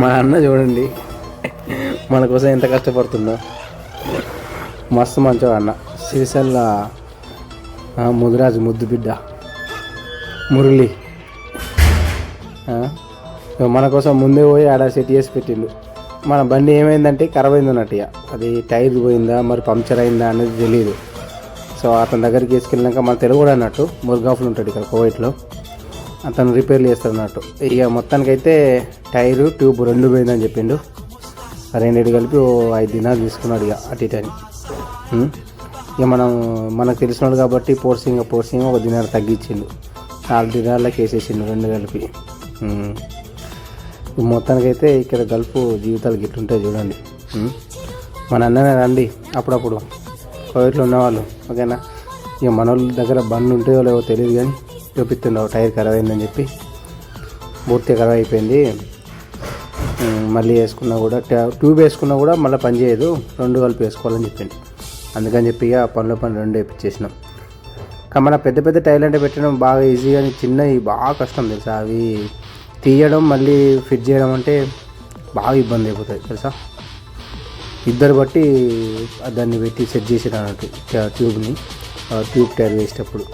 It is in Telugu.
మా అన్న చూడండి. మన కోసం ఎంత కష్టపడుతుందో. మస్తు మంచోడు అన్న. సిరిసల్ల ముదిరాజు ముద్దు బిడ్డ. మురళి. మన కోసం ముందే పోయి ఆడ సెట్ చేసి పెట్టిండు. మన బండి ఏమైందంటే ఖరాబ్ అయింది అన్నట్టు ఇక అది టైర్ పోయిందా మరి పంక్చర్ అయిందా అనేది తెలియదు సో అతని దగ్గరికి తీసుకెళ్ళినాక మన తెలుగు కూడా అన్నట్టు మురుగాఫులు ఉంటాడు ఇక్కడ కోవైట్లో. అతను రిపేర్లు చేస్తాడు అన్నట్టు. ఇక మొత్తానికైతే టైరు ట్యూబ్ రెండు పోయిందని చెప్పిండు. రెండేడు రెండింటి కలిపి ఓ ఐదు దినాలు తీసుకున్నాడు ఇక అటు ఇటు అని. ఇక మనం మనకు తెలిసినాడు కాబట్టి పోర్సింగ్ పోర్సింగ్ ఒక దినాలు తగ్గించిండు. నాలుగు దినాలకి వేసేసిండు రెండు కలిపి. మొత్తానికైతే ఇక్కడ గల్పు జీవితాలు గిట్లుంటాయి చూడండి. మన అన్ననే రండి అప్పుడప్పుడు. కోవిడ్లో ఉన్నవాళ్ళు ఓకేనా? ఇక మన వాళ్ళ దగ్గర బండి ఉంటాయో లేవో తెలియదు కానీ చూపిస్తున్నావు టైర్ ఖరాబ్ అయిందని చెప్పి పూర్తిగా ఖరాబ్ అయిపోయింది మళ్ళీ వేసుకున్నా కూడా ట్యూబ్ వేసుకున్నా కూడా మళ్ళీ పని చేయదు. రెండు కలిపి వేసుకోవాలని చెప్పింది అందుకని చెప్పి ఇక పనిలో పని రెండు వేయించేసినాం కానీ మన పెద్ద పెద్ద టైర్లు అంటే పెట్టడం బాగా ఈజీ కానీ చిన్నవి బాగా కష్టం తెలుసా? అవి తీయడం మళ్ళీ ఫిట్ చేయడం అంటే బాగా ఇబ్బంది అయిపోతుంది తెలుసా? ఇద్దరు బట్టి దాన్ని పెట్టి సెట్ చేసారు ట్యూబ్ని ట్యూబ్ టైర్ వేసేటప్పుడు.